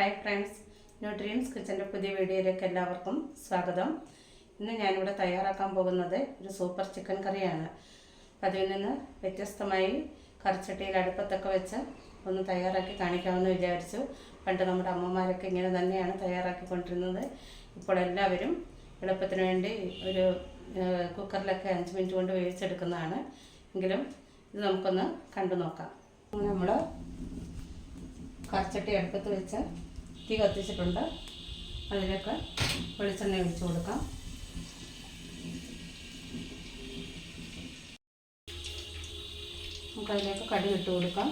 Hi friends nutrients കിച്ചന്റെ പുതിയ വീഡിയോയിലേക്ക് എല്ലാവർക്കും സ്വാഗതം. ഇന്ന് ഞാനിവിടെ തയ്യാറാക്കാൻ പോകുന്നത് ഒരു സൂപ്പർ ചിക്കൻ കറിയാണ്. അതിൽ നിന്ന് വ്യത്യസ്തമായി കറിച്ചട്ടിയിൽ അടുപ്പത്തൊക്കെ വെച്ച് ഒന്ന് തയ്യാറാക്കി കാണിക്കാമെന്ന് വിചാരിച്ചു. പണ്ട് നമ്മുടെ അമ്മമാരൊക്കെ ഇങ്ങനെ തന്നെയാണ് തയ്യാറാക്കിക്കൊണ്ടിരുന്നത്. ഇപ്പോൾ എല്ലാവരും എളുപ്പത്തിന് വേണ്ടി ഒരു കുക്കറിലൊക്കെ അഞ്ച് മിനിറ്റ് കൊണ്ട് വേവിച്ചെടുക്കുന്നതാണ്. എങ്കിലും ഇത് നമുക്കൊന്ന് കണ്ടു നോക്കാം നമ്മൾ കറച്ചട്ടി അടുപ്പത്ത് വെച്ച് തീ കത്തിച്ചിട്ടുണ്ട്. അതിലേക്ക് വെളിച്ചെണ്ണ ഒഴിച്ചു കൊടുക്കാം. നമുക്ക് അതിലേക്ക് കടി ഇട്ട് കൊടുക്കാം.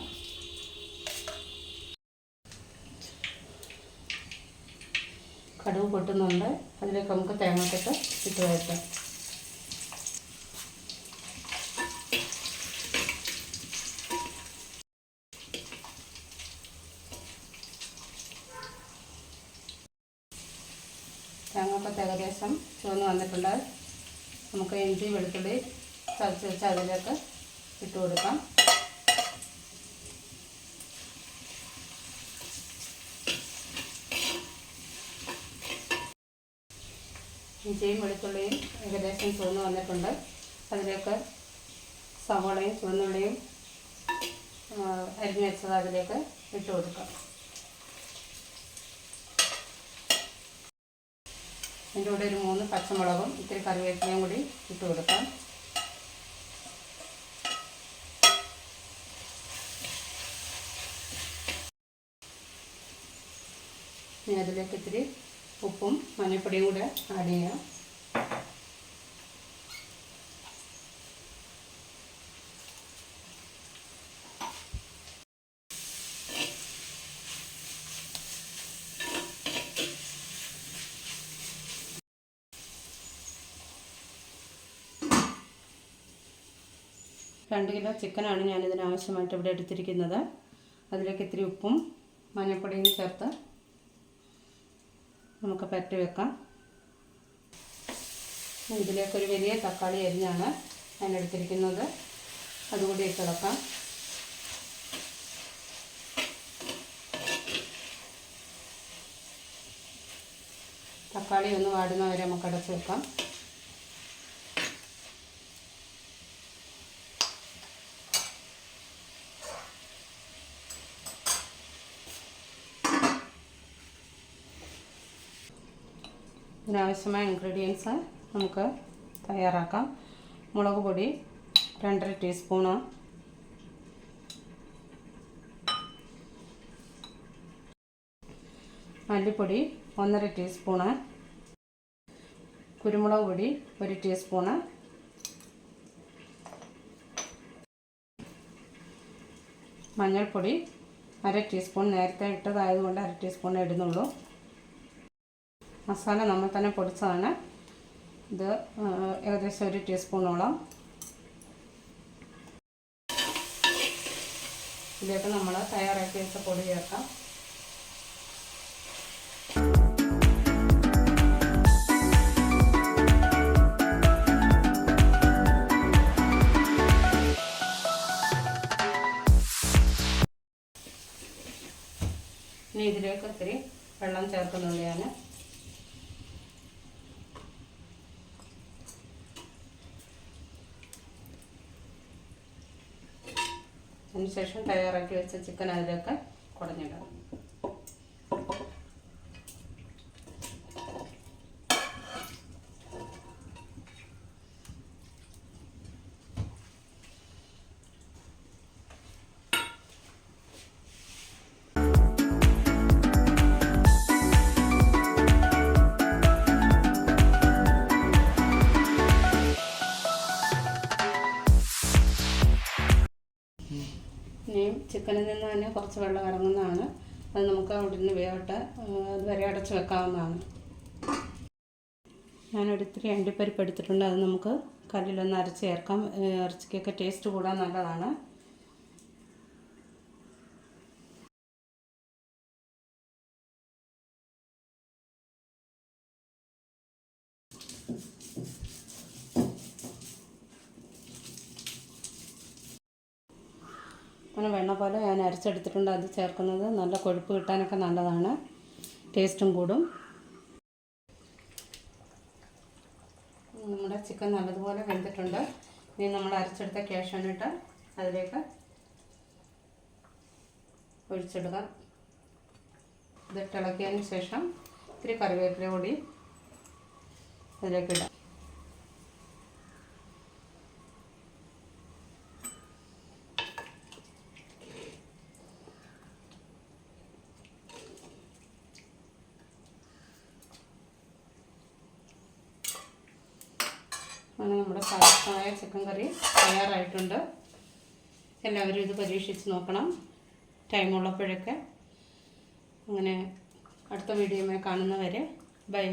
കടുവ് പൊട്ടുന്നുണ്ട്. അതിലേക്ക് നമുക്ക് തേങ്ങാക്കൊക്കെ ഇട്ട് വയ്ക്കാം തേങ്ങാക്കൊക്കെ ഏകദേശം ചുവന്ന് വന്നിട്ടുണ്ട്. നമുക്ക് ഇഞ്ചി വെളുത്തുള്ളി ചതച്ച് വെച്ച് അതിലേക്ക് ഇട്ട് കൊടുക്കാം. ഇഞ്ചിയും വെളുത്തുള്ളിയും ഏകദേശം ചുവന്ന് വന്നിട്ടുണ്ട്. അതിലേക്ക് സവോളയും ചുവന്നുള്ളിയും അരിഞ്ഞു വെച്ചത് അതിലേക്ക് ഇട്ട് കൊടുക്കാം. അതിന്റെ കൂടെ ഒരു മൂന്ന് പച്ചമുളകും ഇത്തിരി കറിവേപ്പിലയും കൂടി ഇട്ട് കൊടുക്കാം. ഇനി അതിലേക്ക് ഇത്തിരി ഉപ്പും മഞ്ഞൾപ്പൊടിയും കൂടെ ആഡ് ചെയ്യാം. രണ്ട് കിലോ ചിക്കനാണ് ഞാനിതിന് ആവശ്യമായിട്ട് ഇവിടെ എടുത്തിരിക്കുന്നത്. അതിലേക്ക് ഇത്തിരി ഉപ്പും മഞ്ഞൾപ്പൊടിയും ചേർത്ത് നമുക്ക് പറ്റി വെക്കാം. ഇതിലേക്കൊരു വലിയ തക്കാളി അരിഞ്ഞാണ് ഞാൻ എടുത്തിരിക്കുന്നത് അതുകൂടി ഇട്ടിളക്കാം തക്കാളി ഒന്ന് വാടുന്നവരെ നമുക്ക് അടച്ചു വെക്കാം. ഇതിനാവശ്യമായ ഇൻഗ്രീഡിയൻസ് നമുക്ക് തയ്യാറാക്കാം. മുളക് പൊടി രണ്ടര ടീസ്പൂണ് മല്ലിപ്പൊടി ഒന്നര ടീസ്പൂണ് കുരുമുളക് പൊടി ഒരു ടീസ്പൂണ് മഞ്ഞൾപ്പൊടി അര ടീസ്പൂൺ നേരത്തെ ഇട്ടതായതുകൊണ്ട് അര ടീസ്പൂൺ ഇടുന്നുള്ളൂ. മസാല നമ്മൾ തന്നെ പൊടിച്ചതാണ്. ഇത് ഏകദേശം ഒരു ടീസ്പൂണോളം. ഇതിലേക്ക് നമ്മൾ തയ്യാറാക്കി വെച്ച പൊടി ചേർക്കാം. ഇനി ഇതിലേക്ക് ഒത്തിരി വെള്ളം ചേർക്കുന്നുണ്ട് ഞാൻ അതിനുശേഷം തയ്യാറാക്കി വെച്ച ചിക്കൻ അതിലേക്ക് കുടഞ്ഞിടാം. ഇനിയും ചിക്കനിൽ നിന്ന് തന്നെ കുറച്ച് വെള്ളം ഇറങ്ങുന്നതാണ്. അത് നമുക്ക് അവിടെ നിന്ന് വേവട്ടെ അതുവരെ അടച്ച് വെക്കാവുന്നതാണ്. ഞാനൊരിത്തിരി അണ്ടിപ്പരിപ്പ് എടുത്തിട്ടുണ്ട്. അത് നമുക്ക് കല്ലിലൊന്ന് അരച്ച് ചേർക്കാം. ഇറച്ചിക്കൊക്കെ ടേസ്റ്റ് കൂടാൻ നല്ലതാണ്. അങ്ങനെ വെണ്ണ പോലെ ഞാൻ അരച്ചെടുത്തിട്ടുണ്ട് അത് ചേർക്കുന്നത്. നല്ല കൊഴുപ്പ് കിട്ടാനൊക്കെ നല്ലതാണ്. ടേസ്റ്റും കൂടും. നമ്മുടെ ചിക്കൻ നല്ലതുപോലെ വെന്തിട്ടുണ്ട്. ഇനി നമ്മൾ അരച്ചെടുത്ത ക്യാഷാനിട്ട് അതിലേക്ക് ഒഴിച്ചിടുക. ഇതിട്ടിളക്കിയതിന് ശേഷം ഇത്തിരി കറിവേപ്പില കൂടി അതിലേക്ക് ഇടാം. അങ്ങനെ നമ്മുടെ സ്വാദിഷ്ടമായ ചിക്കൻ കറി തയ്യാറായിട്ടുണ്ട്. എല്ലാവരും ഇത് പരീക്ഷിച്ച് നോക്കണം. ടൈമുള്ളപ്പോഴൊക്കെ അങ്ങനെ അടുത്ത വീഡിയോ കാണുന്നവരെ. ബൈ